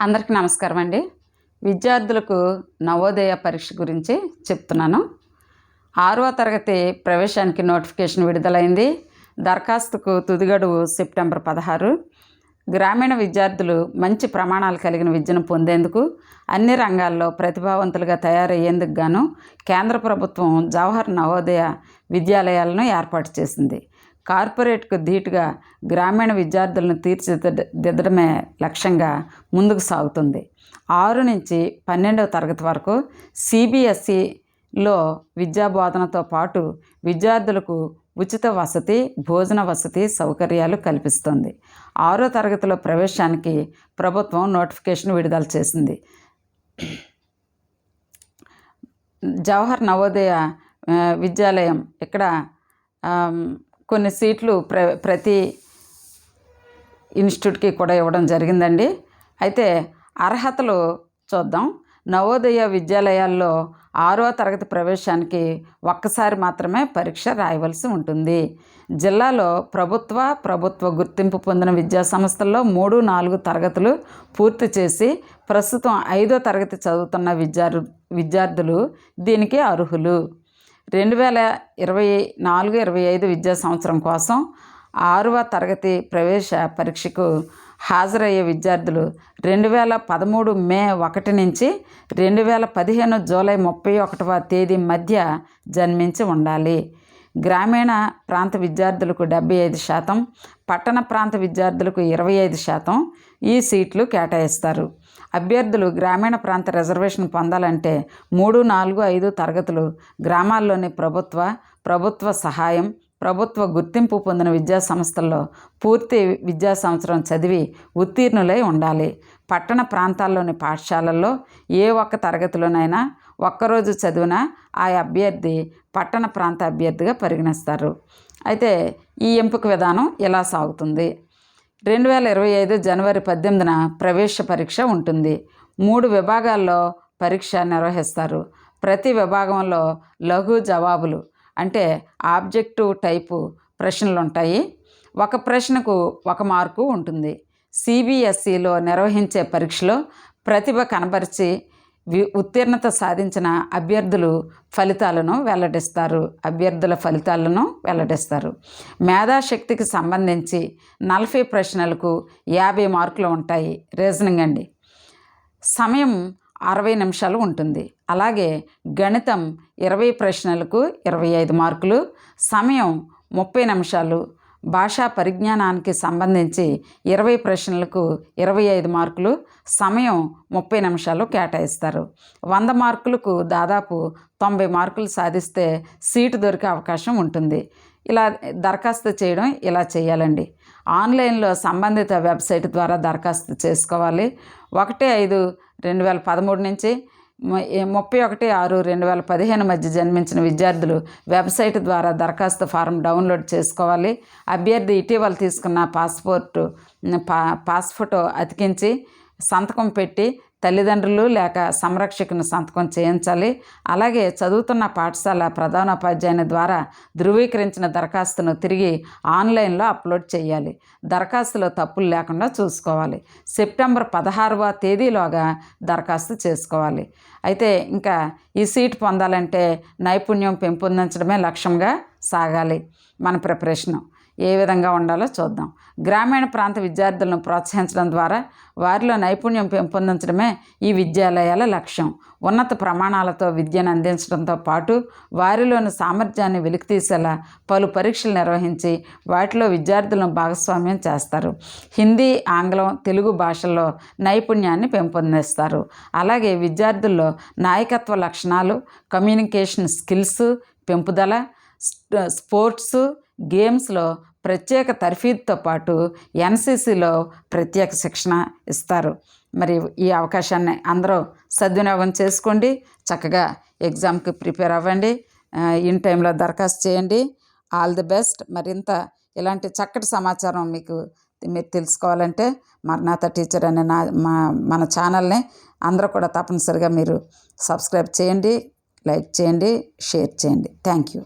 అందరికీ నమస్కారం అండి. విద్యార్థులకు నవోదయ పరీక్ష గురించి చెప్తున్నాను. ఆరవ తరగతి ప్రవేశానికి నోటిఫికేషన్ విడుదలైంది. దరఖాస్తుకు తుది గడువు సెప్టెంబర్ పదహారు. గ్రామీణ విద్యార్థులు మంచి ప్రమాణాలు కలిగిన విద్యను పొందేందుకు అన్ని రంగాల్లో ప్రతిభావంతులుగా తయారయ్యేందుకు గాను కేంద్ర ప్రభుత్వం జవహర్ నవోదయ విద్యాలయాలను ఏర్పాటు చేసింది. కార్పొరేట్కు ధీటుగా గ్రామీణ విద్యార్థులను తీర్చిదిద్దడమే లక్ష్యంగా ముందుకు సాగుతుంది. ఆరు నుంచి పన్నెండవ తరగతి వరకు సిబిఎస్ఈలో విద్యా బోధనతో పాటు విద్యార్థులకు ఉచిత వసతి భోజన వసతి సౌకర్యాలు కల్పిస్తుంది. ఆరో తరగతిలో ప్రవేశానికి ప్రభుత్వం నోటిఫికేషన్ విడుదల చేసింది. జవహర్ నవోదయ విద్యాలయం ఇక్కడ కొన్ని సీట్లు ప్ర ప్రతి ఇన్స్టిట్యూట్కి కూడా ఇవ్వడం జరిగిందండి. అయితే అర్హతలు చూద్దాం. నవోదయ విద్యాలయాల్లో ఆరో తరగతి ప్రవేశానికి ఒక్కసారి మాత్రమే పరీక్ష రాయవలసి ఉంటుంది. జిల్లాలో ప్రభుత్వ ప్రభుత్వ గుర్తింపు పొందిన విద్యా సంస్థల్లో మూడు నాలుగు తరగతులు పూర్తి చేసి ప్రస్తుతం ఐదో తరగతి చదువుతున్న విద్యార్ విద్యార్థులు దీనికి అర్హులు. రెండు వేల ఇరవై నాలుగు ఇరవై ఐదు విద్యా సంవత్సరం కోసం ఆరవ తరగతి ప్రవేశ పరీక్షకు హాజరయ్యే విద్యార్థులు రెండు వేల పదమూడు మే ఒకటి నుంచి రెండు వేల పదిహేను జూలై ముప్పై ఒకటవ తేదీ మధ్య జన్మించి ఉండాలి. గ్రామీణ ప్రాంత విద్యార్థులకు డెబ్బై ఐదు శాతం పట్టణ ప్రాంత విద్యార్థులకు ఇరవై ఐదు శాతం ఈ సీట్లు కేటాయిస్తారు. అభ్యర్థులు గ్రామీణ ప్రాంత రిజర్వేషన్ పొందాలంటే మూడు నాలుగు ఐదు తరగతులు గ్రామాల్లోని ప్రభుత్వ ప్రభుత్వ సహాయం ప్రభుత్వ గుర్తింపు పొందిన విద్యా సంస్థల్లో పూర్తి విద్యా సంవత్సరం చదివి ఉత్తీర్ణులై ఉండాలి. పట్టణ ప్రాంతాల్లోని పాఠశాలల్లో ఏ ఒక్క తరగతిలోనైనా ఒక్కరోజు చదివిన ఆ అభ్యర్థి పట్టణ ప్రాంత అభ్యర్థిగా పరిగణిస్తారు. అయితే ఈ ఎంపిక విధానం ఇలా సాగుతుంది? రెండు వేల ఇరవై ఐదు జనవరి పద్దెనిమిదిన ప్రవేశ పరీక్ష ఉంటుంది. మూడు విభాగాల్లో పరీక్ష నిర్వహిస్తారు. ప్రతి విభాగంలో లఘు జవాబులు అంటే ఆబ్జెక్టివ్ టైపు ప్రశ్నలు ఉంటాయి ఒక ప్రశ్నకు ఒక మార్కు ఉంటుంది. సిబిఎస్ఈలో నిర్వహించే పరీక్షలో ప్రతిభ కనబరిచి వి ఉత్తీర్ణత సాధించిన అభ్యర్థులు ఫలితాలను వెల్లడిస్తారు. అభ్యర్థుల ఫలితాలను వెల్లడిస్తారు. మేధాశక్తికి సంబంధించి నలభై ప్రశ్నలకు యాభై మార్కులు ఉంటాయి. రీజనింగ్ అండి. సమయం అరవై నిమిషాలు ఉంటుంది. అలాగే గణితం ఇరవై ప్రశ్నలకు ఇరవై ఐదు మార్కులు సమయం ముప్పై నిమిషాలు భాషా పరిజ్ఞానానికి సంబంధించి ఇరవై ప్రశ్నలకు ఇరవై ఐదు మార్కులు సమయం ముప్పై నిమిషాలు కేటాయిస్తారు. వంద మార్కులకు దాదాపు తొంభై మార్కులు సాధిస్తే సీటు దొరికే అవకాశం ఉంటుంది. ఇలా దరఖాస్తు చేయడం ఇలా చేయాలండి. ఆన్లైన్లో సంబంధిత వెబ్సైట్ ద్వారా దరఖాస్తు చేసుకోవాలి. ఒకటి ఐదు రెండు వేల పదమూడు నుంచి ముప్పై ఒకటి ఆరు రెండు వేల పదిహేను మధ్య జన్మించిన విద్యార్థులు వెబ్సైట్ ద్వారా దరఖాస్తు ఫారం డౌన్లోడ్ చేసుకోవాలి. అభ్యర్థి ఇటీవల తీసుకున్న పాస్పోర్టు పా పాస్ ఫోటో అతికించి సంతకం పెట్టి తల్లిదండ్రులు లేక సంరక్షకుని సంతకం చేయించాలి. అలాగే చదువుతున్న పాఠశాల ప్రధానోపాధ్యాయుని ద్వారా ధృవీకరించిన దరఖాస్తును తిరిగి ఆన్లైన్లో అప్లోడ్ చేయాలి. దరఖాస్తులో తప్పులు లేకుండా చూసుకోవాలి. సెప్టెంబర్ పదహారవ తేదీలోగా దరఖాస్తు చేసుకోవాలి. అయితే ఇంకా ఈ సీట్ పొందాలంటే నైపుణ్యం పెంపొందించడమే లక్ష్యంగా సాగాలి. మన ప్రిపరేషను. ఏ విధంగా ఉండాలో చూద్దాం. గ్రామీణ ప్రాంత విద్యార్థులను ప్రోత్సహించడం ద్వారా వారిలో నైపుణ్యం పెంపొందించడమే ఈ విద్యాలయాల లక్ష్యం. ఉన్నత ప్రమాణాలతో విద్యను అందించడంతో పాటు వారిలోని సామర్థ్యాన్ని వెలికితీసేలా పలు పరీక్షలు నిర్వహించి వాటిలో విద్యార్థులను భాగస్వామ్యం చేస్తారు. హిందీ ఆంగ్లం తెలుగు భాషల్లో నైపుణ్యాన్ని పెంపొందిస్తారు. అలాగే విద్యార్థుల్లో నాయకత్వ లక్షణాలు కమ్యూనికేషన్ స్కిల్స్ పెంపుదల స్పోర్ట్స్ గేమ్స్లో ప్రత్యేక తర్ఫీదుతో పాటు ఎన్సీసీలో ప్రత్యేక శిక్షణ ఇస్తారు. మరి ఈ అవకాశాన్ని అందరూ సద్వినియోగం చేసుకోండి. చక్కగా ఎగ్జామ్కి ప్రిపేర్ అవ్వండి. ఇన్ టైంలో దరఖాస్తు చేయండి. All the best. మరింత ఇలాంటి చక్కటి సమాచారం మీకు మీరు తెలుసుకోవాలంటే మర్నాథ టీచర్ అనే నా మా మన ఛానల్ని అందరూ కూడా తప్పనిసరిగా మీరు సబ్స్క్రైబ్ చేయండి లైక్ చేయండి షేర్ చేయండి. Thank you.